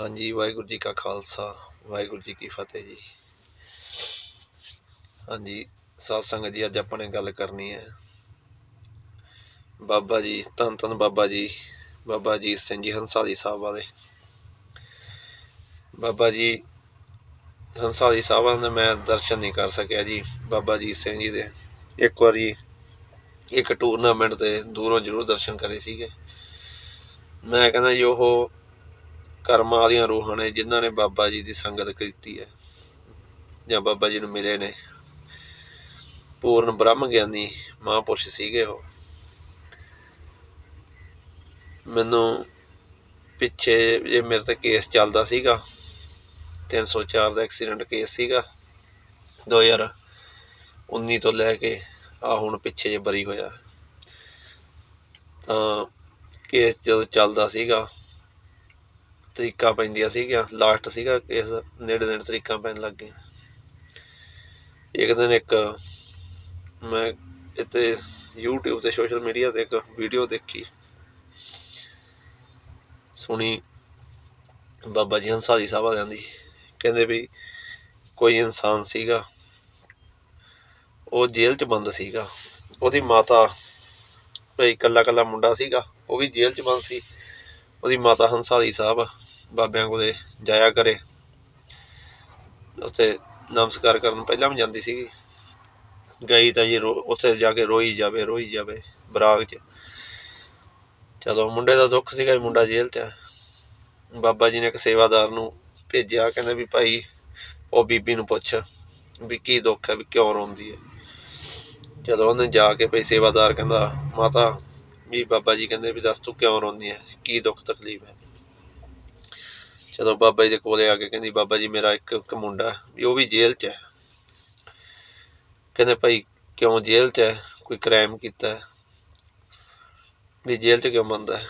ਹਾਂਜੀ, ਵਾਹਿਗੁਰੂ ਜੀ ਕਾ ਖਾਲਸਾ, ਵਾਹਿਗੁਰੂ ਜੀ ਕੀ ਫਤਿਹ ਜੀ। ਹਾਂਜੀ, ਸਾਧ ਸੰਗਤ ਜੀ, ਅੱਜ ਆਪਾਂ ਨੇ ਗੱਲ ਕਰਨੀ ਹੈ। ਬਾਬਾ ਜੀ, ਧੰਨ ਧੰਨ ਬਾਬਾ ਜੀ ਬਾਬਾ ਜੀ ਸਿੰਘ ਜੀ ਹੰਸਾਲੀ ਸਾਹਿਬ ਵਾਲੇ। ਬਾਬਾ ਜੀ ਹੰਸਾਲੀ ਸਾਹਿਬ ਵਾਲੇ ਦੇ ਮੈਂ ਦਰਸ਼ਨ ਨਹੀਂ ਕਰ ਸਕਿਆ ਜੀ, ਬਾਬਾ ਜੀ ਸਿੰਘ ਜੀ ਦੇ। ਇੱਕ ਵਾਰੀ ਇੱਕ ਟੂਰਨਾਮੈਂਟ ਤੇ ਦੂਰੋਂ ਜ਼ਰੂਰ ਦਰਸ਼ਨ ਕਰੇ ਸੀਗੇ। ਮੈਂ ਕਹਿੰਦਾ ਜੀ, ਉਹ ਕਰਮਾਂ ਵਾਲੀਆਂ ਰੂਹਾਂ ਨੇ ਜਿਨ੍ਹਾਂ ਨੇ ਬਾਬਾ ਜੀ ਦੀ ਸੰਗਤ ਕੀਤੀ ਹੈ ਜਾਂ ਬਾਬਾ ਜੀ ਨੂੰ ਮਿਲੇ ਨੇ। ਪੂਰਨ ਬ੍ਰਹਮ ਗਿਆਨੀ ਮਹਾਂਪੁਰਸ਼ ਸੀਗੇ ਉਹ। ਮੈਨੂੰ ਪਿੱਛੇ ਇਹ ਮੇਰੇ ਤੇ ਕੇਸ ਚੱਲਦਾ ਸੀਗਾ 304 ਦਾ ਐਕਸੀਡੈਂਟ ਕੇਸ ਸੀਗਾ 2019 ਤੋਂ ਲੈ ਕੇ ਆ ਹੁਣ ਪਿੱਛੇ ਜੇ ਬਰੀ ਹੋਇਆ। ਤਾਂ ਕੇਸ ਜਦੋਂ ਚੱਲਦਾ ਸੀਗਾ ਤਰੀਕਾਂ ਪੈਂਦੀਆਂ ਸੀਗੀਆਂ ਲਾਸਟ ਸੀਗਾ ਕੇਸ ਨੇੜੇ ਨੇੜੇ ਤਰੀਕਾਂ ਪੈਣ ਲੱਗ ਗਈਆਂ। ਇੱਕ ਦਿਨ ਇੱਕ ਮੈਂ ਇੱਥੇ YouTube ਤੇ ਸੋਸ਼ਲ ਮੀਡੀਆ ਤੇ ਇੱਕ ਵੀਡੀਓ ਦੇਖੀ। ਸੁਣੀ ਬਾਬਾ ਜੀ ਹੰਸਾਰੀ ਸਾਹਿਬ ਵਾਲਿਆਂ ਦੀ। ਕਹਿੰਦੇ ਵੀ ਕੋਈ ਇਨਸਾਨ ਸੀਗਾ, ਉਹ ਜੇਲ੍ਹ 'ਚ ਬੰਦ ਸੀਗਾ। ਉਹਦੀ ਮਾਤਾ ਭਈ ਇਕੱਲਾ ਇਕੱਲਾ ਮੁੰਡਾ ਸੀਗਾ, ਉਹ ਵੀ ਜੇਲ੍ਹ 'ਚ ਬੰਦ ਸੀ। ਉਹਦੀ ਮਾਤਾ ਹੰਸਾਰੀ ਸਾਹਿਬ ਬਾਬਿਆਂ ਕੋਲੇ ਜਾਇਆ ਕਰੇ। ਉੱਥੇ ਨਮਸਕਾਰ ਕਰਨ ਪਹਿਲਾਂ ਵੀ ਜਾਂਦੀ ਸੀਗੀ। ਗਈ ਤਾਂ ਜੀ ਰੋ- ਉੱਥੇ ਜਾ ਕੇ ਰੋਈ ਜਾਵੇ ਰੋਈ ਜਾਵੇ ਬਰਾਗ 'ਚ। ਚਲੋ ਮੁੰਡੇ ਦਾ ਦੁੱਖ ਸੀਗਾ ਵੀ ਮੁੰਡਾ ਜੇਲ੍ਹ 'ਚ। ਹੈ ਬਾਬਾ ਜੀ ਨੇ ਇੱਕ ਸੇਵਾਦਾਰ ਨੂੰ ਭੇਜਿਆ, ਕਹਿੰਦੇ ਵੀ ਭਾਈ ਉਹ ਬੀਬੀ ਨੂੰ ਪੁੱਛ ਵੀ ਕੀ ਦੁੱਖ ਹੈ, ਵੀ ਕਿਉਂ ਰੋਂਦੀ ਹੈ। ਜਦੋਂ ਉਹਨੇ ਜਾ ਕੇ ਭਈ ਸੇਵਾਦਾਰ ਕਹਿੰਦਾ, ਮਾਤਾ ਵੀ ਬਾਬਾ ਜੀ ਕਹਿੰਦੇ ਵੀ ਦੱਸ ਤੂੰ ਕਿਉਂ ਰੋਂਦੀ ਹੈ, ਕੀ ਦੁੱਖ ਤਕਲੀਫ ਹੈ। ਜਦੋਂ ਬਾਬਾ ਜੀ ਦੇ ਕੋਲੇ ਆ ਕੇ ਕਹਿੰਦੀ, ਬਾਬਾ ਜੀ, ਮੇਰਾ ਇੱਕ ਇੱਕ ਮੁੰਡਾ ਵੀ ਉਹ ਵੀ ਜੇਲ੍ਹ 'ਚ ਹੈ। ਕਹਿੰਦੇ, ਭਾਈ, ਕਿਉਂ ਜੇਲ੍ਹ 'ਚ ਹੈ? ਕੋਈ ਕ੍ਰਾਈਮ ਕੀਤਾ ਵੀ ਜੇਲ੍ਹ 'ਚ ਕਿਉਂ ਬੰਦਾ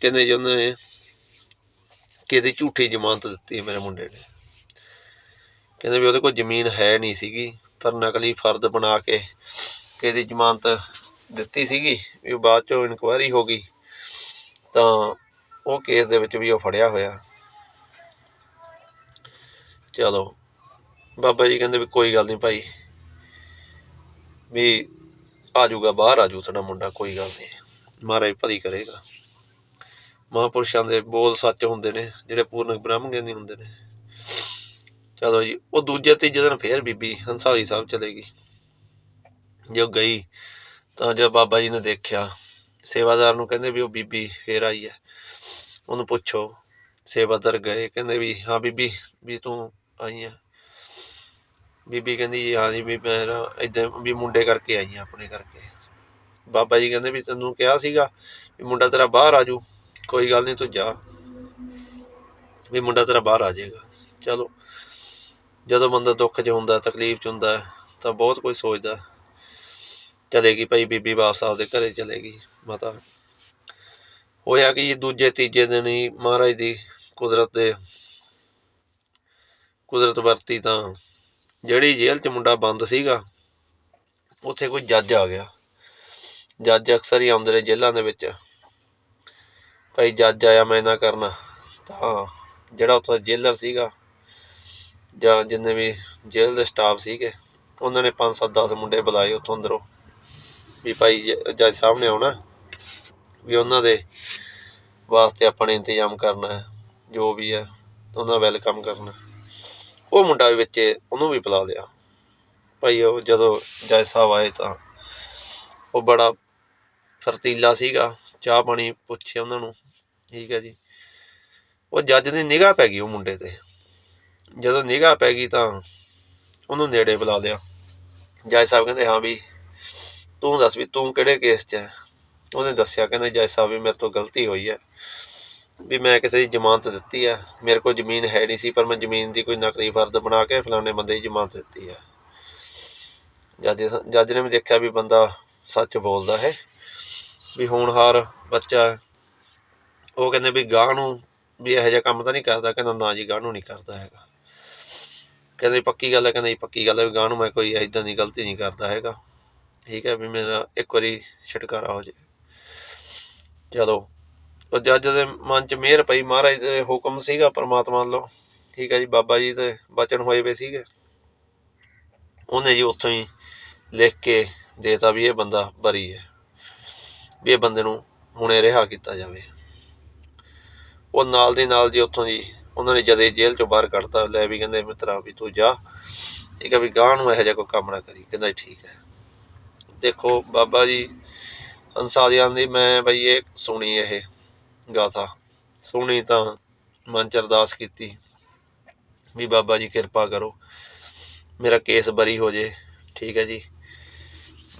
ਕਹਿੰਦੇ ਜੀ, ਉਹਨੇ ਕਿਹਦੀ ਝੂਠੀ ਜ਼ਮਾਨਤ ਦਿੱਤੀ ਮੇਰੇ ਮੁੰਡੇ ਨੇ। ਕਹਿੰਦੇ ਵੀ ਉਹਦੇ ਕੋਲ ਜ਼ਮੀਨ ਹੈ ਨਹੀਂ ਸੀਗੀ, ਪਰ ਨਕਲੀ ਫਰਦ ਬਣਾ ਕੇ ਕਿਹਦੀ ਜ਼ਮਾਨਤ ਦਿੱਤੀ ਸੀਗੀ? ਵੀ ਉਹ ਬਾਅਦ ਚੋਂ ਇਨਕੁਆਇਰੀ ਹੋ ਗਈ, ਤਾਂ ਉਹ ਕੇਸ ਦੇ ਵਿੱਚ ਵੀ ਉਹ ਫੜਿਆ ਹੋਇਆ। ਚਲੋ। ਬਾਬਾ ਜੀ ਕਹਿੰਦੇ ਵੀ ਕੋਈ ਗੱਲ ਨਹੀਂ ਭਾਈ। ਵੀ ਆ ਜਾਊਗਾ ਬਾਹਰ ਆ ਜੂ ਤੁਹਾਡਾ ਮੁੰਡਾ, ਕੋਈ ਗੱਲ ਨਹੀਂ ਮਹਾਰਾਜ ਭਲੀ ਕਰੇਗਾ। ਮਹਾਂਪੁਰਸ਼ਾਂ ਦੇ ਬੋਲ ਸੱਚ ਹੁੰਦੇ ਨੇ, ਜਿਹੜੇ ਪੂਰਨ ਬ੍ਰਹਮ ਗਿਆਨੀ ਹੁੰਦੇ ਨੇ। ਚਲੋ ਜੀ, ਉਹ ਦੂਜੇ ਤੀਜੇ ਦਿਨ ਫੇਰ ਬੀਬੀ ਹੰਸਾਲੀ ਸਾਹਿਬ ਚਲੇ ਗਈ। ਜੋ ਗਈ, ਤਾਂ ਜਦ ਬਾਬਾ ਜੀ ਨੇ ਦੇਖਿਆ, ਸੇਵਾਦਾਰ ਨੂੰ ਕਹਿੰਦੇ ਵੀ ਉਹ ਬੀਬੀ ਫੇਰ ਆਈ ਹੈ। ਉਹਨੂੰ ਪੁੱਛੋ, ਸੇਵਾਦਾਰ ਗਏ, ਕਹਿੰਦੇ ਵੀ, ਹਾਂ ਬੀਬੀ, ਵੀ ਤੂੰ ਆਈ ਹੈ ਬੀਬੀ ਕਹਿੰਦੀ, ਹਾਂ ਜੀ, ਵੀ ਮੈਂ ਨਾ ਏਦਾਂ ਵੀ ਮੁੰਡੇ ਕਰਕੇ ਆਈ ਹਾਂ ਆਪਣੇ ਕਰਕੇ। ਬਾਬਾ ਜੀ ਕਹਿੰਦੇ ਵੀ ਤੈਨੂੰ ਕਿਹਾ ਸੀਗਾ ਵੀ ਮੁੰਡਾ ਤੇਰਾ ਬਾਹਰ ਆ ਜਾਊ। ਕੋਈ ਗੱਲ ਨਹੀਂ, ਤੂੰ ਜਾ। ਵੀ ਮੁੰਡਾ ਤੇਰਾ ਬਾਹਰ ਆ ਜਾਏਗਾ। ਚਲੋ, ਜਦੋਂ ਬੰਦਾ ਦੁੱਖ 'ਚ ਹੁੰਦਾ, ਤਕਲੀਫ 'ਚ ਹੁੰਦਾ, ਤਾਂ ਬਹੁਤ ਕੁਝ ਸੋਚਦਾ। ਚਲੇਗੀ ਭਾਈ, ਬੀਬੀ ਵਾਪਸ ਆਪਦੇ ਘਰੇ ਚਲੇਗੀ, ਮਾਤਾ। ਹੋਇਆ ਕਿ ਦੂਜੇ, ਤੀਜੇ ਦਿਨ ਹੀ ਮਹਾਰਾਜ ਦੀ ਕੁਦਰਤ ਦੇ ਕੁਦਰਤ ਵਰਤੀ ਤਾਂ ਜਿਹੜੀ ਜੇਲ੍ਹ 'ਚ ਮੁੰਡਾ ਬੰਦ ਸੀਗਾ, ਉੱਥੇ ਕੋਈ ਜੱਜ ਆ ਗਿਆ। ਜੱਜ ਅਕਸਰ ਹੀ ਆਉਂਦੇ ਨੇ ਜੇਲ੍ਹਾਂ ਦੇ ਵਿੱਚ। ਭਾਈ ਜੱਜ ਆਇਆ ਮੈਂ ਨਾ ਕਰਨਾ, ਤਾਂ ਜਿਹੜਾ ਉੱਥੇ ਜੇਲਰ ਸੀਗਾ, ਜਾਂ ਜਿੰਨੇ ਵੀ ਜੇਲ੍ਹ ਦੇ ਸਟਾਫ ਸੀਗੇ, ਉਹਨਾਂ ਨੇ 5 7 10 ਮੁੰਡੇ ਬੁਲਾਏ ਉੱਥੋਂ ਅੰਦਰੋਂ। ਵੀ ਭਾਈ ਜ- ਜੱਜ ਸਾਹਿਬ ਨੇ ਆਉਣਾ, ਵੀ ਉਹਨਾਂ ਦੇ ਵਾਸਤੇ ਆਪਾਂ ਨੇ ਇੰਤਜ਼ਾਮ ਕਰਨਾ ਹੈ, ਜੋ ਵੀ ਹੈ, ਉਹਨਾਂ ਵੈਲਕਮ ਕਰਨਾ ਉਹ ਮੁੰਡਾ ਵੀ ਵਿੱਚ, ਉਹਨੂੰ ਵੀ ਬੁਲਾ ਲਿਆ। ਭਾਈ ਉਹ ਜਦੋਂ ਜੱਜ ਸਾਹਿਬ ਆਏ ਤਾਂ ਉਹ ਬੜਾ ਫਰਤੀਲਾ ਸੀਗਾ, ਚਾਹ ਪਾਣੀ ਪੁੱਛਿਆ ਉਹਨਾਂ ਨੂੰ, ਠੀਕ ਹੈ ਜੀ। ਉਹ ਜੱਜ ਦੀ ਨਿਗਾਹ ਪੈ ਗਈ ਉਹ ਮੁੰਡੇ ਤੇ। ਜਦੋਂ ਨਿਗਾਹ ਪੈ ਗਈ ਤਾਂ ਉਹਨੂੰ ਨੇੜੇ ਬੁਲਾ ਲਿਆ। ਜੱਜ ਸਾਹਿਬ ਕਹਿੰਦੇ, ਹਾਂ ਵੀ, ਤੂੰ ਦੱਸ ਵੀ, ਤੂੰ ਕਿਹੜੇ ਕੇਸ 'ਚ ਹੈ? ਉਹਨੇ ਦੱਸਿਆ, ਕਹਿੰਦੇ, ਜੱਜ ਸਾਹਿਬ ਵੀ ਮੇਰੇ ਤੋਂ ਗਲਤੀ ਹੋਈ ਹੈ। ਵੀ ਮੈਂ ਕਿਸੇ ਦੀ ਜ਼ਮਾਨਤ ਦਿੱਤੀ ਹੈ ਮੇਰੇ ਕੋਲ ਜ਼ਮੀਨ ਹੈ ਨਹੀਂ ਸੀ, ਪਰ ਮੈਂ ਜ਼ਮੀਨ ਦੀ ਕੋਈ ਨਕਲੀ ਫਰਦ ਬਣਾ ਕੇ ਫਲਾਣੇ ਬੰਦੇ ਦੀ ਜ਼ਮਾਨਤ ਦਿੱਤੀ ਹੈ ਜੱਜ ਜੱਜ ਨੇ ਵੀ ਦੇਖਿਆ ਵੀ ਬੰਦਾ ਸੱਚ ਬੋਲਦਾ ਹੈ। ਵੀ ਹੋਣਹਾਰ ਬੱਚਾ, ਉਹ ਕਹਿੰਦੇ ਵੀ ਗਾਹ ਨੂੰ ਵੀ ਇਹੋ ਜਿਹਾ ਕੰਮ ਤਾਂ ਨਹੀਂ ਕਰਦਾ, ਕਹਿੰਦਾ ਨਾ ਜੀ ਗਾਹ ਨੂੰ ਨਹੀਂ ਕਰਦਾ ਹੈਗਾ। ਕਹਿੰਦੇ ਪੱਕੀ ਗੱਲ ਹੈ, ਕਹਿੰਦਾ ਜੀ ਪੱਕੀ ਗੱਲ ਹੈ ਵੀ ਗਾਹ ਨੂੰ ਮੈਂ ਕੋਈ ਐਦਾਂ ਦੀ ਗਲਤੀ ਨਹੀਂ ਕਰਦਾ ਹੈਗਾ। ਠੀਕ ਹੈ ਵੀ ਮੇਰਾ ਇੱਕ ਵਾਰੀ ਛੁਟਕਾਰਾ ਹੋ ਜਾਏ ਚਲੋ। ਉਹ ਜੱਜ ਦੇ ਮਨ 'ਚ ਮਿਹਰ ਪਈ, ਮਹਾਰਾਜ ਦੇ ਹੁਕਮ ਸੀਗਾ ਪ੍ਰਮਾਤਮਾ ਵੱਲੋਂ। ਠੀਕ ਹੈ ਜੀ, ਬਾਬਾ ਜੀ ਤੇ ਬਚਨ ਹੋਏ ਵੇ ਸੀਗੇ। ਉਹਨੇ ਜੀ ਉੱਥੋਂ ਹੀ ਲਿਖ ਕੇ ਦੇਤਾ ਵੀ ਇਹ ਬੰਦਾ ਬਰੀ ਹੈ, ਵੀ ਇਹ ਬੰਦੇ ਨੂੰ ਹੁਣੇ ਰਿਹਾ ਕੀਤਾ ਜਾਵੇ। ਉਹ ਨਾਲ ਦੀ ਨਾਲ ਜੀ ਉੱਥੋਂ ਜੀ ਉਹਨਾਂ ਨੇ ਜਦੇ ਜੇਲ੍ਹ ਚੋਂ ਬਾਹਰ ਕੱਢਤਾ, ਲੈ ਵੀ ਕਹਿੰਦੇ ਮਿੱਤਰਾ ਵੀ ਤੂੰ ਜਾ। ਇਹ ਕਿ ਵੀ ਗਾਂ ਨੂੰ ਇਹੋ ਜਿਹਾ ਕੋਈ ਕੰਮ ਨਾ ਕਰੀ, ਕਹਿੰਦਾ ਜੀ ਠੀਕ ਹੈ। ਦੇਖੋ ਬਾਬਾ ਜੀ ਹੰਸਾਦੀਆਂ ਦੀ ਮੈਂ ਬਈ ਇਹ ਸੁਣੀ ਇਹ। ਗਾਥਾ। ਸੁਣੀ ਤਾਂ ਮਨ ਚ ਅਰਦਾਸ ਕੀਤੀ ਵੀ ਬਾਬਾ ਜੀ ਕਿਰਪਾ ਕਰੋ, ਮੇਰਾ ਕੇਸ ਬਰੀ ਹੋ ਜੇ, ਠੀਕ ਹੈ ਜੀ।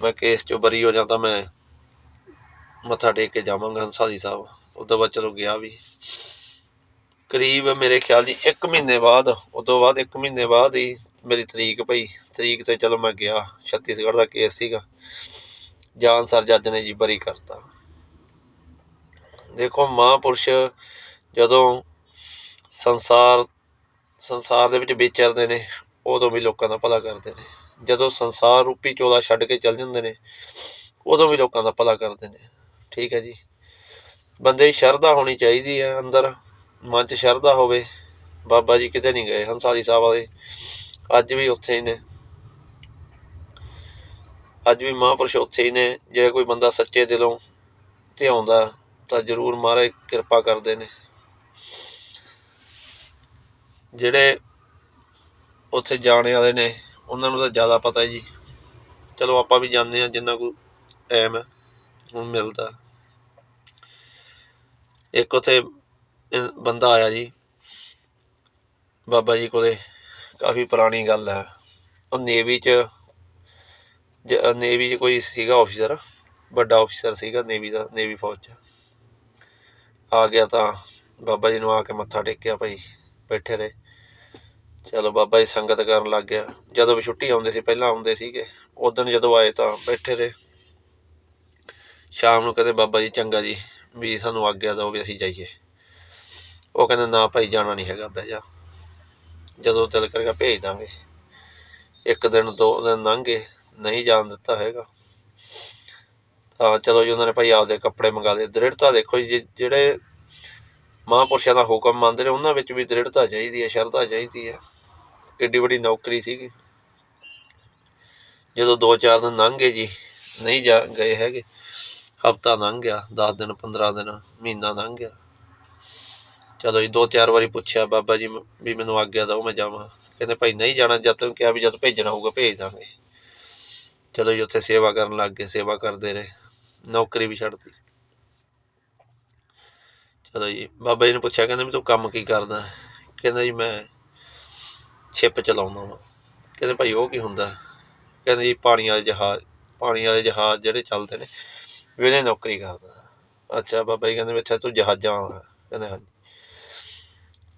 ਮੈਂ ਕੇਸ ਚੋਂ ਬਰੀ ਹੋ ਜਾਂ ਤਾਂ ਮੈਂ ਮੱਥਾ ਟੇਕ ਕੇ ਜਾਵਾਂਗਾ ਹੰਸਾਲੀ ਸਾਹਿਬ। ਉਦੋਂ ਬਾਅਦ ਚਲੋ ਗਿਆ ਵੀ। ਕਰੀਬ ਮੇਰੇ ਖਿਆਲ ਦੀ 1 ਮਹੀਨੇ ਬਾਅਦ ਉਦੋਂ ਬਾਅਦ 1 ਮਹੀਨੇ ਬਾਅਦ ਹੀ ਮੇਰੀ ਤਰੀਕ ਪਈ। ਤਰੀਕ ਤੇ ਚਲੋ ਮੈਂ ਗਿਆ, ਛੱਤੀਸਗੜ੍ਹ ਦਾ ਕੇਸ ਸੀਗਾ। ਜਾਨ ਸਰ ਜੱਜ ਨੇ ਜੀ ਬਰੀ ਕਰਤਾ। ਦੇਖੋ ਮਹਾਂਪੁਰਸ਼ ਜਦੋਂ ਸੰਸਾਰ ਸੰਸਾਰ ਦੇ ਵਿੱਚ ਵਿਚਰਦੇ ਨੇ, ਉਦੋਂ ਵੀ ਲੋਕਾਂ ਦਾ ਭਲਾ ਕਰਦੇ ਨੇ। ਜਦੋਂ ਸੰਸਾਰ ਰੂਪੀ ਚੋਲਾ ਛੱਡ ਕੇ ਚੱਲ ਜਾਂਦੇ ਨੇ, ਉਦੋਂ ਵੀ ਲੋਕਾਂ ਦਾ ਭਲਾ ਕਰਦੇ ਨੇ। ਠੀਕ ਹੈ ਜੀ। ਬੰਦੇ ਦੀ ਸ਼ਰਧਾ ਹੋਣੀ ਚਾਹੀਦੀ ਹੈ ਅੰਦਰ। ਮਨ 'ਚ ਸ਼ਰਧਾ ਹੋਵੇ। ਬਾਬਾ ਜੀ ਕਿਤੇ ਨਹੀਂ ਗਏ ਹੰਸਾਰੀ ਸਾਹਿਬ ਵਾਲੇ। ਅੱਜ ਵੀ ਉੱਥੇ ਹੀ ਨੇ। ਅੱਜ ਵੀ ਮਹਾਂਪੁਰਸ਼ ਉੱਥੇ ਹੀ ਨੇ। ਜੇ ਕੋਈ ਬੰਦਾ ਸੱਚੇ ਦਿਲੋਂ ਧਿਆਉਂਦਾ ਤਾਂ ਜ਼ਰੂਰ ਮਹਾਰਾਜ ਕਿਰਪਾ ਕਰਦੇ ਨੇ। ਜਿਹੜੇ ਉੱਥੇ ਜਾਣੇ ਵਾਲੇ ਨੇ, ਉਹਨਾਂ ਨੂੰ ਤਾਂ ਜ਼ਿਆਦਾ ਪਤਾ ਹੈ ਜੀ। ਚਲੋ ਆਪਾਂ ਵੀ ਜਾਂਦੇ ਆ ਜਿੰਨਾ ਕੋ ਟਾਈਮ ਹੈ ਹੁਣ ਮਿਲਦਾ। ਇੱਕ ਉੱਥੇ ਬੰਦਾ ਆਇਆ ਜੀ, ਬਾਬਾ ਜੀ ਕੋਲੇ। ਕਾਫੀ ਪੁਰਾਣੀ ਗੱਲ ਹੈ। ਉਹ ਨੇਵੀ 'ਚ ਨੇਵੀ 'ਚ ਕੋਈ ਸੀਗਾ ਆਫੀਸਰ ਵੱਡਾ ਆਫੀਸਰ ਸੀਗਾ ਨੇਵੀ ਦਾ ਨੇਵੀ ਫੌਜ 'ਚ। ਆ ਗਿਆ ਤਾਂ ਬਾਬਾ ਜੀ ਨੂੰ ਆ ਕੇ ਮੱਥਾ ਟੇਕਿਆ ਭਾਈ, ਬੈਠੇ ਰਹੇ। ਚਲੋ ਬਾਬਾ ਜੀ ਸੰਗਤ ਕਰਨ ਲੱਗ ਗਿਆ। ਜਦੋਂ ਵੀ ਛੁੱਟੀ ਆਉਂਦੇ ਸੀ, ਪਹਿਲਾਂ ਆਉਂਦੇ ਸੀਗੇ। ਉਦੋਂ ਜਦੋਂ ਆਏ ਤਾਂ ਬੈਠੇ ਰਹੇ। ਸ਼ਾਮ ਨੂੰ ਕਹਿੰਦੇ ਬਾਬਾ ਜੀ, ਚੰਗਾ ਜੀ, ਵੀ ਸਾਨੂੰ ਆਗਿਆ ਦਿਓ ਵੀ ਅਸੀਂ ਜਾਈਏ। ਉਹ ਕਹਿੰਦੇ, ਨਾ ਭਾਈ, ਜਾਣਾ ਨਹੀਂ ਹੈਗਾ, ਬਹਿ ਜਾ। ਜਦੋਂ ਦਿਲ ਕਰੇਗਾ ਭੇਜ ਦਾਂਗੇ। ਇੱਕ ਦਿਨ, ਦੋ ਦਿਨ ਲੰਘੇ ਨਹੀਂ ਜਾਣ ਦਿੱਤਾ ਹੈਗਾ। ਤਾਂ ਚਲੋ ਜੀ, ਉਹਨਾਂ ਨੇ ਭਾਈ ਆਪਦੇ ਕੱਪੜੇ ਮੰਗਾ ਲਏ। ਦ੍ਰਿੜਤਾ ਦੇਖੋ ਜੀ, ਜੇ- ਜਿਹੜੇ ਮਹਾਂਪੁਰਸ਼ਾਂ ਦਾ ਹੁਕਮ ਮੰਨਦੇ ਨੇ, ਉਹਨਾਂ ਵਿੱਚ ਵੀ ਦ੍ਰਿੜਤਾ ਚਾਹੀਦੀ ਹੈ, ਸ਼ਰਧਾ ਚਾਹੀਦੀ ਹੈ। ਕਿੱਡੀ ਵੱਡੀ ਨੌਕਰੀ ਸੀਗੀ। ਜਦੋਂ ਦੋ ਚਾਰ ਦਿਨ ਲੰਘ ਗਏ ਜੀ, ਨਹੀਂ ਜਾ ਗਏ ਹੈਗੇ, ਹਫਤਾ ਲੰਘ ਗਿਆ 10 ਦਿਨ 15 ਦਿਨ, ਮਹੀਨਾ ਲੰਘ ਗਿਆ। ਚਲੋ ਜੀ, ਦੋ ਚਾਰ ਵਾਰੀ ਪੁੱਛਿਆ, ਬਾਬਾ ਜੀ ਮ- ਵੀ ਮੈਨੂੰ ਆਗਿਆ ਦਿਓ, ਮੈਂ ਜਾਵਾਂ। ਕਹਿੰਦੇ ਭਾਈ ਨਹੀਂ ਜਾਣਾ, ਜਦ ਤੱਕ ਕਿਹਾ ਵੀ ਜਦ ਭੇਜਣਾ ਹੋਊਗਾ, ਭੇਜ ਦਾਂਗੇ। ਚਲੋ ਜੀ, ਉੱਥੇ ਸੇਵਾ ਕਰਨ ਲੱਗ ਗਏ, ਸੇਵਾ ਕਰਦੇ ਰਹੇ। ਨੌਕਰੀ ਵੀ ਛੱਡਤੀ। ਚਲੋ ਜੀ, ਬਾਬਾ ਜੀ ਨੇ ਪੁੱਛਿਆ, ਕਹਿੰਦੇ ਵੀ ਤੂੰ ਕੰਮ ਕੀ ਕਰਦਾ? ਕਹਿੰਦਾ ਜੀ, ਮੈਂ ਛਿਪ ਚਲਾਉਂਦਾ ਵਾਂ। ਕਹਿੰਦੇ ਭਾਈ ਉਹ ਕੀ ਹੁੰਦਾ? ਕਹਿੰਦੇ ਜੀ, ਪਾਣੀ ਵਾਲੇ ਜਹਾਜ਼, ਪਾਣੀ ਵਾਲੇ ਜਹਾਜ਼ ਜਿਹੜੇ ਚੱਲਦੇ ਨੇ, ਵੀ ਉਹਨੇ ਨੌਕਰੀ ਕਰਦਾ। ਅੱਛਾ ਬਾਬਾ ਜੀ, ਕਹਿੰਦੇ ਵੀ ਅੱਛਾ ਤੂੰ ਜਹਾਜ਼ਾਂ ਵਾਲਾ ਕਹਿੰਦੇ ਹਾਂਜੀ।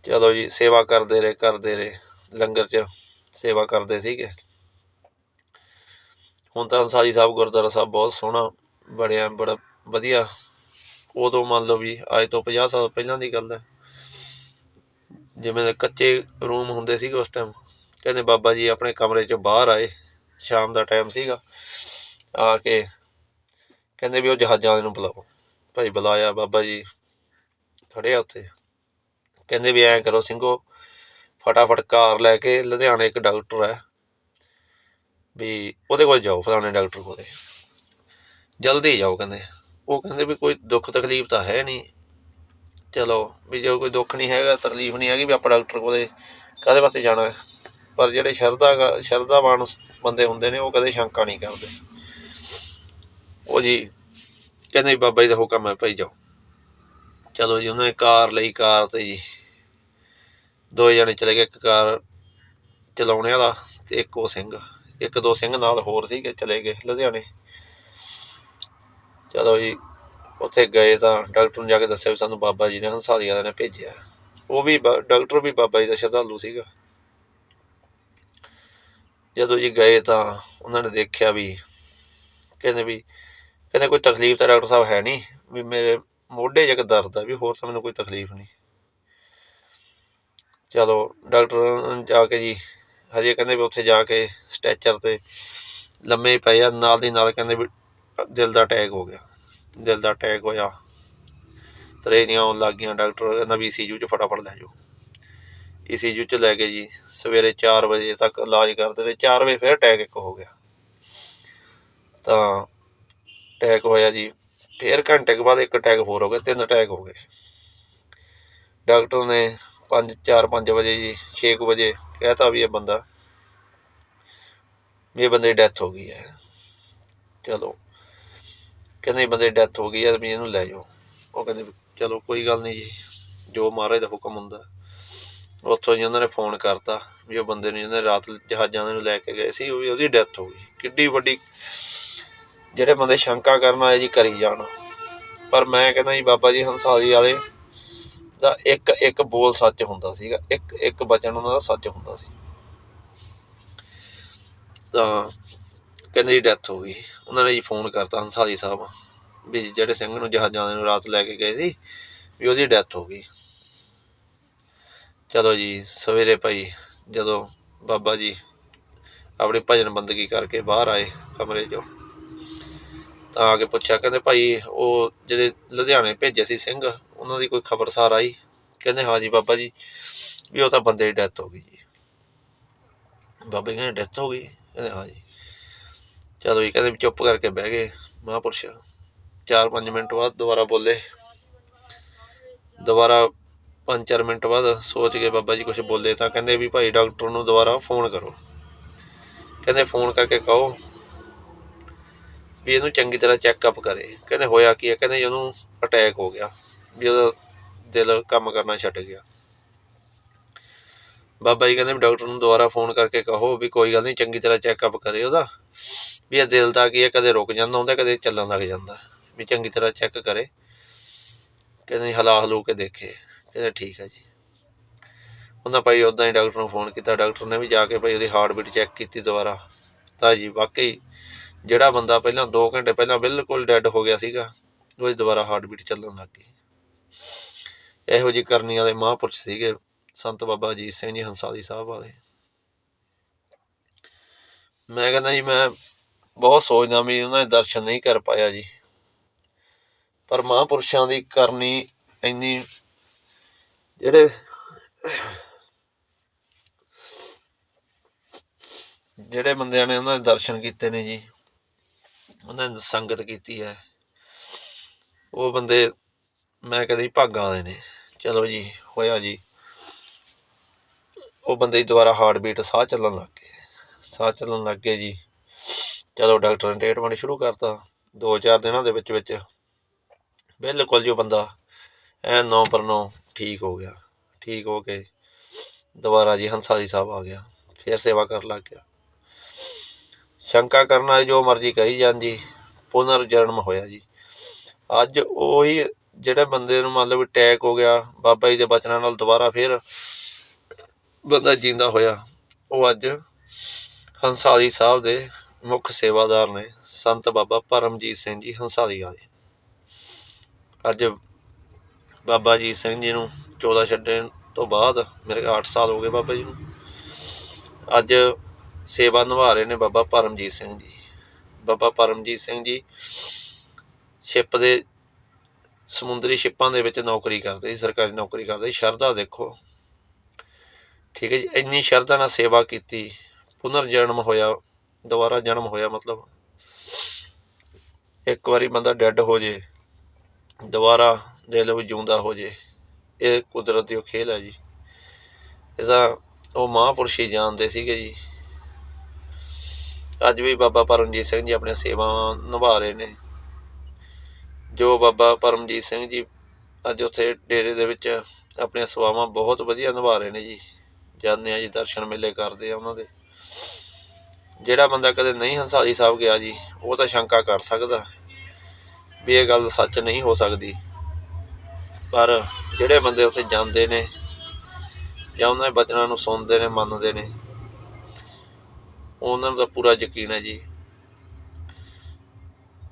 ਚਲੋ ਜੀ, ਸੇਵਾ ਕਰਦੇ ਰਹੇ ਕਰਦੇ ਰਹੇ। ਲੰਗਰ 'ਚ ਸੇਵਾ ਕਰਦੇ ਸੀਗੇ। ਹੁਣ ਤਾਂ ਅੰਸਾਰੀ ਸਾਹਿਬ, ਗੁਰਦੁਆਰਾ ਸਾਹਿਬ ਬਹੁਤ ਸੋਹਣਾ ਬਣਿਆ, ਬੜਾ ਵਧੀਆ। ਉਦੋਂ ਮੰਨ ਲਓ ਵੀ ਅੱਜ ਤੋਂ 50 ਸਾਲ ਪਹਿਲਾਂ ਦੀ ਗੱਲ ਹੈ। ਜਿਵੇਂ ਕੱਚੇ ਰੂਮ ਹੁੰਦੇ ਸੀਗੇ ਉਸ ਟਾਈਮ ਕਹਿੰਦੇ ਬਾਬਾ ਜੀ ਆਪਣੇ ਕਮਰੇ 'ਚੋਂ ਬਾਹਰ ਆਏ, ਸ਼ਾਮ ਦਾ ਟਾਈਮ ਸੀਗਾ। ਆ ਕੇ ਕਹਿੰਦੇ ਵੀ ਉਹ ਜਹਾਜ਼ਾਂ ਵਾਲੇ ਨੂੰ ਬੁਲਾਓ। ਭਾਈ ਬੁਲਾਇਆ ਬਾਬਾ ਜੀ ਖੜੇ ਆ ਉੱਥੇ। ਕਹਿੰਦੇ ਵੀ ਐਂ ਕਰੋ ਸਿੰਘੋ, ਫਟਾਫਟ ਕਾਰ ਲੈ ਕੇ ਲੁਧਿਆਣੇ ਇੱਕ ਡਾਕਟਰ ਹੈ। ਵੀ ਉਹਦੇ ਕੋਲ ਜਾਓ, ਫਲਾਣੇ ਡਾਕਟਰ ਕੋਲੇ। ਜਲਦੀ ਜਾਓ ਕਹਿੰਦੇ। ਉਹ ਕਹਿੰਦੇ ਵੀ ਕੋਈ ਦੁੱਖ ਤਕਲੀਫ ਤਾਂ ਹੈ ਨਹੀਂ। ਚਲੋ ਵੀ ਜੇ ਕੋਈ ਦੁੱਖ ਨਹੀਂ ਹੈਗਾ, ਤਕਲੀਫ ਨਹੀਂ ਹੈਗੀ ਵੀ ਆਪਾਂ ਡਾਕਟਰ ਕੋਲੇ ਕਾਹਦੇ ਵਾਸਤੇ ਜਾਣਾ ਪਰ ਜਿਹੜੇ ਸ਼ਰਧਾ ਸ਼ਰਧਾਵਾਨ ਬੰਦੇ ਹੁੰਦੇ ਨੇ, ਉਹ ਕਦੇ ਸ਼ੰਕਾ ਨਹੀਂ ਕਰਦੇ। ਉਹ ਜੀ ਕਹਿੰਦੇ ਬਾਬਾ ਜੀ ਦਾ ਹੁਕਮ ਹੈ, ਭਾਈ ਜਾਓ। ਚਲੋ ਜੀ, ਉਹਨਾਂ ਨੇ ਕਾਰ ਲਈ ਕਾਰ ਤੇ ਜੀ। ਦੋ ਜਣੇ ਚਲੇ ਗਏ, ਇੱਕ ਕਾਰ ਚਲਾਉਣੇ ਵਾਲਾ ਤੇ ਇੱਕ ਉਹ ਸਿੰਘ। ਇੱਕ ਦੋ ਸਿੰਘ ਨਾਲ ਹੋਰ ਸੀਗੇ, ਚਲੇ ਗਏ ਲੁਧਿਆਣੇ। ਚਲੋ ਜੀ, ਉੱਥੇ ਗਏ ਤਾਂ ਡਾਕਟਰ ਨੂੰ ਜਾ ਕੇ ਦੱਸਿਆ ਵੀ ਸਾਨੂੰ ਬਾਬਾ ਜੀ ਨੇ ਹੰਸਾਰੀ ਵਾਲਿਆਂ ਨੇ ਭੇਜਿਆ। ਉਹ ਵੀ ਬਾ- ਡਾਕਟਰ ਵੀ ਬਾਬਾ ਜੀ ਦਾ ਸ਼ਰਧਾਲੂ ਸੀਗਾ। ਜਦੋਂ ਜੀ ਗਏ ਤਾਂ ਉਹਨਾਂ ਨੇ ਦੇਖਿਆ ਵੀ ਕਹਿੰਦੇ ਵੀ ਕਹਿੰਦੇ ਕੋਈ ਤਕਲੀਫ ਤਾਂ ਡਾਕਟਰ ਸਾਹਿਬ ਹੈ ਨਹੀਂ, ਵੀ ਮੇਰੇ ਮੋਢੇ 'ਚ ਇੱਕ ਦਰਦ ਆ, ਵੀ ਹੋਰ ਤਾਂ ਮੈਨੂੰ ਕੋਈ ਤਕਲੀਫ ਨਹੀਂ। ਚਲੋ ਡਾਕਟਰ ਜਾ ਕੇ ਜੀ, ਹਜੇ ਕਹਿੰਦੇ ਵੀ ਉੱਥੇ ਜਾ ਕੇ ਸਟੈਚਰ ਤੇ ਲੰਮੇ ਪਏ ਆ, ਨਾਲ ਦੀ ਨਾਲ ਕਹਿੰਦੇ ਵੀ ਦਿਲ ਦਾ ਅਟੈਕ ਹੋ ਗਿਆ। ਦਿਲ ਦਾ ਅਟੈਕ ਹੋਇਆ। ਤਰੇਨੀਆਂ ਆਉਣ ਲੱਗ ਗਈਆਂ ਡਾਕਟਰ ਕਹਿੰਦਾ ਵੀ ਈਸੀਯੂ 'ਚ ਫਟਾਫਟ ਲੈ ਜਾਓ। ਈਸੀਯੂ 'ਚ ਲੈ ਕੇ ਜੀ, ਸਵੇਰੇ 4 ਵਜੇ ਤੱਕ ਇਲਾਜ ਕਰਦੇ ਰਹੇ। 4 ਵਜੇ ਫਿਰ ਅਟੈਕ ਇੱਕ ਹੋ ਗਿਆ। ਤਾਂ ਅਟੈਕ ਹੋਇਆ ਜੀ। ਫਿਰ ਘੰਟੇ ਕੁ ਬਾਅਦ ਇੱਕ ਅਟੈਕ ਹੋਰ ਹੋ ਗਿਆ, ਤਿੰਨ ਅਟੈਕ ਹੋ ਗਏ। ਡਾਕਟਰ ਨੇ 5 4 5 ਵਜੇ ਜੀ 6 ਵਜੇ ਕਹਿਤਾ ਵੀ ਇਹ ਬੰਦਾ, ਵੀ ਇਹ ਬੰਦੇ ਦੀ ਡੈਥ ਹੋ ਗਈ ਹੈ। ਚਲੋ। ਕਹਿੰਦੇ ਬੰਦੇ ਡੈਥ ਹੋ ਗਈ ਹੈ ਵੀ ਇਹਨੂੰ ਲੈ ਜਾਓ। ਉਹ ਕਹਿੰਦੇ ਵੀ ਚਲੋ ਕੋਈ ਗੱਲ ਨਹੀਂ ਜੀ। ਜੋ ਮਹਾਰਾਜ ਦਾ ਹੁਕਮ ਹੁੰਦਾ। ਉੱਥੋਂ ਜੀ ਉਹਨਾਂ ਨੇ ਫੋਨ ਕਰਤਾ ਵੀ ਉਹ ਬੰਦੇ ਨੂੰ ਜਿਹਨੇ ਰਾਤ ਜਹਾਜ਼ਾਂ ਦੇ ਨੂੰ ਲੈ ਕੇ ਗਏ ਸੀ, ਉਹ ਉਹਦੀ ਡੈਥ ਹੋ ਗਈ। ਕਿੱਡੀ ਵੱਡੀ ਜਿਹੜੇ ਬੰਦੇ ਸ਼ੰਕਾ ਕਰਨ ਆਏ ਜੀ ਕਰੀ ਜਾਣ। ਪਰ ਮੈਂ ਕਹਿੰਦਾ ਜੀ ਬਾਬਾ ਜੀ ਹੰਸਾਲੀ ਵਾਲੇ ਦਾ ਇੱਕ ਇੱਕ ਬੋਲ ਸੱਚ ਹੁੰਦਾ ਸੀਗਾ। ਇੱਕ ਇੱਕ ਬਚਨ ਉਹਨਾਂ ਦਾ ਸੱਚ ਹੁੰਦਾ ਸੀ। ਤਾਂ ਕਹਿੰਦੇ ਜੀ ਡੈਥ ਹੋ ਗਈ। ਉਹਨਾਂ ਨੇ ਜੀ ਫੋਨ ਕਰਤਾ ਹੰਸਾਰੀ ਸਾਹਿਬ ਵੀ ਜਿਹੜੇ ਸਿੰਘ ਨੂੰ ਜਹਾਜ਼ਾਂ ਦੇ ਨੂੰ ਰਾਤ ਲੈ ਕੇ ਗਏ ਸੀ, ਵੀ ਉਹਦੀ ਡੈਥ ਹੋ ਗਈ। ਚਲੋ ਜੀ, ਸਵੇਰੇ ਭਾਈ ਜਦੋਂ ਬਾਬਾ ਜੀ ਆਪਣੀ ਭਜਨ ਬੰਦਗੀ ਕਰਕੇ ਬਾਹਰ ਆਏ ਕਮਰੇ 'ਚੋਂ, ਤਾਂ ਆ ਕੇ ਪੁੱਛਿਆ, ਕਹਿੰਦੇ ਭਾਈ ਉਹ ਜਿਹੜੇ ਲੁਧਿਆਣੇ ਭੇਜੇ ਸੀ ਸਿੰਘ, ਉਹਨਾਂ ਦੀ ਕੋਈ ਖਬਰਸਾਰ ਆਈ? ਕਹਿੰਦੇ ਹਾਂ ਜੀ ਬਾਬਾ ਜੀ, ਵੀ ਉਹ ਤਾਂ ਬੰਦੇ ਦੀ ਡੈਥ ਹੋ ਗਈ ਜੀ। ਬਾਬੇ ਕਹਿੰਦੇ ਡੈਥ ਹੋ ਗਈ? ਕਹਿੰਦੇ ਹਾਂ ਜੀ। ਚਲੋ ਜੀ, ਕਹਿੰਦੇ ਵੀ ਚੁੱਪ ਕਰਕੇ ਬਹਿ ਗਏ ਮਹਾਂਪੁਰਸ਼। 4-5 ਮਿੰਟ ਬਾਅਦ ਦੁਬਾਰਾ ਬੋਲੇ। ਦੁਬਾਰਾ 5-4 ਮਿੰਟ ਬਾਅਦ ਸੋਚ ਕੇ ਬਾਬਾ ਜੀ ਕੁਝ ਬੋਲੇ ਤਾਂ ਕਹਿੰਦੇ ਵੀ ਭਾਈ ਡਾਕਟਰ ਨੂੰ ਦੁਬਾਰਾ ਫੋਨ ਕਰੋ। ਕਹਿੰਦੇ ਫੋਨ ਕਰਕੇ ਕਹੋ ਵੀ ਇਹਨੂੰ ਚੰਗੀ ਤਰ੍ਹਾਂ ਚੈੱਕਅਪ ਕਰੇ। ਕਹਿੰਦੇ ਹੋਇਆ ਕੀ ਹੈ? ਕਹਿੰਦੇ ਇਹਨੂੰ ਅਟੈਕ ਹੋ ਗਿਆ, ਵੀ ਉਹਦਾ ਦਿਲ ਕੰਮ ਕਰਨਾ ਛੱਡ ਗਿਆ। ਬਾਬਾ ਜੀ ਕਹਿੰਦੇ ਵੀ ਡਾਕਟਰ ਨੂੰ ਦੁਬਾਰਾ ਫੋਨ ਕਰਕੇ ਕਹੋ ਵੀ ਕੋਈ ਗੱਲ ਨਹੀਂ, ਚੰਗੀ ਤਰ੍ਹਾਂ ਚੈੱਕਅਪ ਕਰੇ ਉਹਦਾ। ਵੀ ਇਹ ਦਿਲ ਦਾ ਕੀ ਹੈ, ਕਦੇ ਰੁਕ ਜਾਂਦਾ ਹੁੰਦਾ, ਕਦੇ ਚੱਲਣ ਲੱਗ ਜਾਂਦਾ। ਵੀ ਚੰਗੀ ਤਰ੍ਹਾਂ ਚੈੱਕ ਕਰੇ, ਕਹਿੰਦੇ ਹਲਾ ਹਲੂ ਕੇ ਦੇਖੇ, ਕਹਿੰਦੇ ਠੀਕ ਹੈ ਜੀ। ਉਹਨਾਂ ਭਾਈ ਉਦਾਂ ਹੀ ਡਾਕਟਰ ਨੂੰ ਫੋਨ ਕੀਤਾ, ਡਾਕਟਰ ਨੇ ਵੀ ਜਾ ਕੇ ਭਾਈ ਉਹਦੀ ਹਾਰਟ ਬੀਟ ਚੈੱਕ ਕੀਤੀ ਦੁਬਾਰਾ। ਤਾਂ ਜੀ ਵਾਕਈ ਜਿਹੜਾ ਬੰਦਾ ਪਹਿਲਾਂ 2 ਘੰਟੇ ਪਹਿਲਾਂ ਬਿਲਕੁਲ ਡੈੱਡ ਹੋ ਗਿਆ ਸੀਗਾ ਉਹਦੀ ਦੁਬਾਰਾ ਹਾਰਟ ਬੀਟ ਚੱਲਣ ਲੱਗ ਗਈ। ਇਹੋ ਜੀ ਕਰਨੀਆਂ ਦੇ ਮਹਾਂਪੁਰਸ਼ ਸੀਗੇ ਸੰਤ ਬਾਬਾ ਅਜੀਤ ਸਿੰਘ ਜੀ, ਹੰਸਾਲੀ ਸਾਹਿਬ ਵਾਲੇ। ਮੈਂ ਕਹਿੰਦਾ ਜੀ, ਮੈਂ ਬਹੁਤ ਸੋਚਦਾ ਵੀ ਉਹਨਾਂ ਦੇ ਦਰਸ਼ਨ ਨਹੀਂ ਕਰ ਪਾਇਆ ਜੀ। ਪਰ ਮਹਾਂਪੁਰਸ਼ਾਂ ਦੀ ਕਰਨੀ ਇੰਨੀ ਜਿਹੜੇ ਜਿਹੜੇ ਬੰਦਿਆਂ ਨੇ ਉਹਨਾਂ ਦੇ ਦਰਸ਼ਨ ਕੀਤੇ ਨੇ ਜੀ, ਉਹਨਾਂ ਨੇ ਸੰਗਤ ਕੀਤੀ ਹੈ, ਉਹ ਬੰਦੇ ਮੈਂ ਕਹਿੰਦਾ ਜੀ ਭਾਗਾਂ ਵਾਲੇ ਨੇ। ਚਲੋ ਜੀ, ਹੋਇਆ ਜੀ। ਉਹ ਬੰਦੇ ਦੁਬਾਰਾ ਹਾਰਟ ਬੀਟ ਸਾਹ ਚੱਲਣ ਲੱਗ ਗਏ, ਸਾਹ ਚੱਲਣ ਲੱਗ ਗਏ ਜੀ। ਚਲੋ ਡਾਕਟਰ ਨੇ ਟ੍ਰੀਟਮੈਂਟ ਸ਼ੁਰੂ ਕਰਤਾ 2-4 ਦਿਨਾਂ ਦੇ ਵਿੱਚ ਵਿੱਚ, ਬਿਲਕੁਲ ਜੀ ਉਹ ਬੰਦਾ ਐ ਨੌ ਪਰ ਨੌ ਠੀਕ ਹੋ ਗਿਆ, ਠੀਕ ਹੋ ਕੇ ਦੁਬਾਰਾ ਜੀ ਹੰਸਾਰੀ ਸਾਹਿਬ ਆ ਗਿਆ, ਫਿਰ ਸੇਵਾ ਕਰਨ ਲੱਗ ਗਿਆ। ਸ਼ੰਕਾ ਕਰਨਾ ਜੋ ਮਰਜ਼ੀ ਕਹੀ ਜਾਣ ਜੀ ਪੁਨਰ ਜਨਮ ਹੋਇਆ ਜੀ। ਅੱਜ ਉਹੀ ਜਿਹੜੇ ਬੰਦੇ ਨੂੰ ਮਤਲਬ ਅਟੈਕ ਹੋ ਗਿਆ, ਬਾਬਾ ਜੀ ਦੇ ਬਚਨਾਂ ਨਾਲ ਦੁਬਾਰਾ ਫਿਰ ਬੰਦਾ ਜਿੰਦਾ ਹੋਇਆ, ਉਹ ਅੱਜ ਹੰਸਾਰੀ ਸਾਹਿਬ ਦੇ ਮੁੱਖ ਸੇਵਾਦਾਰ ਨੇ ਸੰਤ ਬਾਬਾ ਪਰਮਜੀਤ ਸਿੰਘ ਜੀ ਹੰਸਾਰੀ ਵਾਲੇ ਅੱਜ ਬਾਬਾ ਜੀ ਸਿੰਘ ਜੀ ਨੂੰ 14 ਛੱਡਣ ਤੋਂ ਬਾਅਦ ਮੇਰੇ ਕੋਲ 8 ਸਾਲ ਹੋ ਗਏ ਬਾਬਾ ਜੀ ਨੂੰ। ਅੱਜ ਸੇਵਾ ਨਿਭਾ ਰਹੇ ਨੇ ਬਾਬਾ ਪਰਮਜੀਤ ਸਿੰਘ ਜੀ। ਬਾਬਾ ਪਰਮਜੀਤ ਸਿੰਘ ਜੀ ਸ਼ਿਪ ਦੇ, ਸਮੁੰਦਰੀ ਸ਼ਿਪਾਂ ਦੇ ਵਿੱਚ ਨੌਕਰੀ ਕਰਦੇ ਸੀ, ਸਰਕਾਰੀ ਨੌਕਰੀ ਕਰਦੇ ਸ਼ਰਧਾ ਦੇਖੋ। ਠੀਕ ਹੈ ਜੀ, ਇੰਨੀ ਸ਼ਰਧਾ ਨਾਲ ਸੇਵਾ ਕੀਤੀ। ਪੁਨਰ ਜਨਮ ਹੋਇਆ। ਦੁਬਾਰਾ ਜਨਮ ਹੋਇਆ, ਮਤਲਬ ਇੱਕ ਵਾਰੀ ਬੰਦਾ ਡੈੱਡ ਹੋ ਜੇ, ਦੁਬਾਰਾ ਦੇ ਲਓ ਜਿਉਂਦਾ ਹੋ ਜੇ, ਇਹ ਕੁਦਰਤ ਦੀ ਉਹ ਖੇਲ ਹੈ ਜੀ। ਇਹਦਾ ਉਹ ਮਹਾਂਪੁਰਸ਼ ਹੀ ਜਾਣਦੇ ਸੀਗੇ ਜੀ। ਅੱਜ ਵੀ ਬਾਬਾ ਪਰਮਜੀਤ ਸਿੰਘ ਜੀ ਆਪਣੀਆਂ ਸੇਵਾਵਾਂ ਨਿਭਾ ਰਹੇ ਨੇ। ਜੋ ਬਾਬਾ ਪਰਮਜੀਤ ਸਿੰਘ ਜੀ ਅੱਜ ਉੱਥੇ ਡੇਰੇ ਦੇ ਵਿੱਚ ਆਪਣੀਆਂ ਸੇਵਾਵਾਂ ਬਹੁਤ ਵਧੀਆ ਨਿਭਾ ਰਹੇ ਨੇ ਜੀ। ਜਾਂਦੇ ਆ ਜੀ, ਦਰਸ਼ਨ ਮੇਲੇ ਕਰਦੇ ਆ ਉਹਨਾਂ ਦੇ। ਜਿਹੜਾ ਬੰਦਾ ਕਦੇ ਨਹੀਂ ਹੰਸਾਰੀ ਸਾਹਿਬ ਗਿਆ ਜੀ, ਉਹ ਤਾਂ ਸ਼ੰਕਾ ਕਰ ਸਕਦਾ। ਵੀ ਇਹ ਗੱਲ ਸੱਚ ਨਹੀਂ ਹੋ ਸਕਦੀ। ਪਰ ਜਿਹੜੇ ਬੰਦੇ ਉੱਥੇ ਜਾਂਦੇ ਨੇ ਜਾਂ ਉਹਨਾਂ ਦੇ ਬਚਨਾਂ ਨੂੰ ਸੁਣਦੇ ਨੇ, ਮੰਨਦੇ ਨੇ, ਉਹਨਾਂ ਨੂੰ ਤਾਂ ਪੂਰਾ ਯਕੀਨ ਹੈ ਜੀ।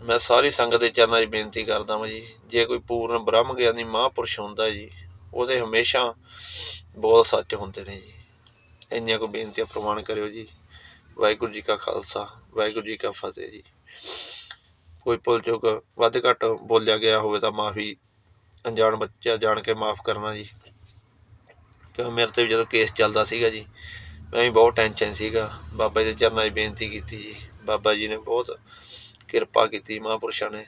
ਮੈਂ ਸਾਰੀ ਸੰਗਤ ਦੇ ਚਰਨਾਂ 'ਚ ਬੇਨਤੀ ਕਰਦਾ ਹਾਂ ਜੀ, ਜੇ ਕੋਈ ਪੂਰਨ ਬ੍ਰਹਮ ਗਿਆਨੀ ਮਹਾਂਪੁਰਸ਼ ਹੁੰਦਾ ਜੀ, ਉਹਦੇ ਹਮੇਸ਼ਾ ਬੋਲ ਸੱਚ ਹੁੰਦੇ ਨੇ ਜੀ। ਇੰਨੀਆਂ ਕੋ ਬੇਨਤੀਆਂ ਪ੍ਰਵਾਨ ਕਰਿਓ ਜੀ। ਵਾਹਿਗੁਰੂ ਜੀ ਕਾ ਖਾਲਸਾ, ਵਾਹਿਗੁਰੂ ਜੀ ਕਾ ਫਤਿਹ ਜੀ। ਕੋਈ ਭੁੱਲ ਚੁੱਕ ਵੱਧ ਘੱਟ ਬੋਲਿਆ ਗਿਆ ਹੋਵੇ ਤਾਂ ਮਾਫੀ ਅਣਜਾਣ ਬੱਚਾ ਜਾਣ ਕੇ ਮਾਫ ਕਰਨਾ ਜੀ। ਕਿਉਂ ਮੇਰੇ ਤੇ ਵੀ ਜਦੋਂ ਕੇਸ ਚੱਲਦਾ ਸੀਗਾ ਜੀ, ਮੈਂ ਵੀ ਬਹੁਤ ਟੈਨਸ਼ਨ ਸੀਗਾ। ਬਾਬਾ ਜੀ ਦੇ ਚਰਨਾਂ 'ਚ ਬੇਨਤੀ ਕੀਤੀ ਜੀ। ਬਾਬਾ ਜੀ ਨੇ ਬਹੁਤ ਕਿਰਪਾ ਕੀਤੀ ਮਹਾਂਪੁਰਸ਼ਾਂ ਨੇ।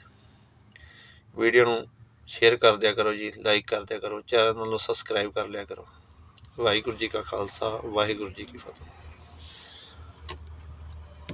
ਵੀਡੀਓ ਨੂੰ ਸ਼ੇਅਰ ਕਰ ਦਿਆ ਕਰੋ ਜੀ ਲਾਈਕ ਕਰ ਦਿਆ ਕਰੋ। ਚੈਨਲ ਨੂੰ ਸਬਸਕ੍ਰਾਈਬ ਕਰ ਲਿਆ ਕਰੋ। ਵਾਹਿਗੁਰੂ ਜੀ ਕਾ ਖਾਲਸਾ, ਵਾਹਿਗੁਰੂ ਜੀ ਕੀ ਫਤਿਹ।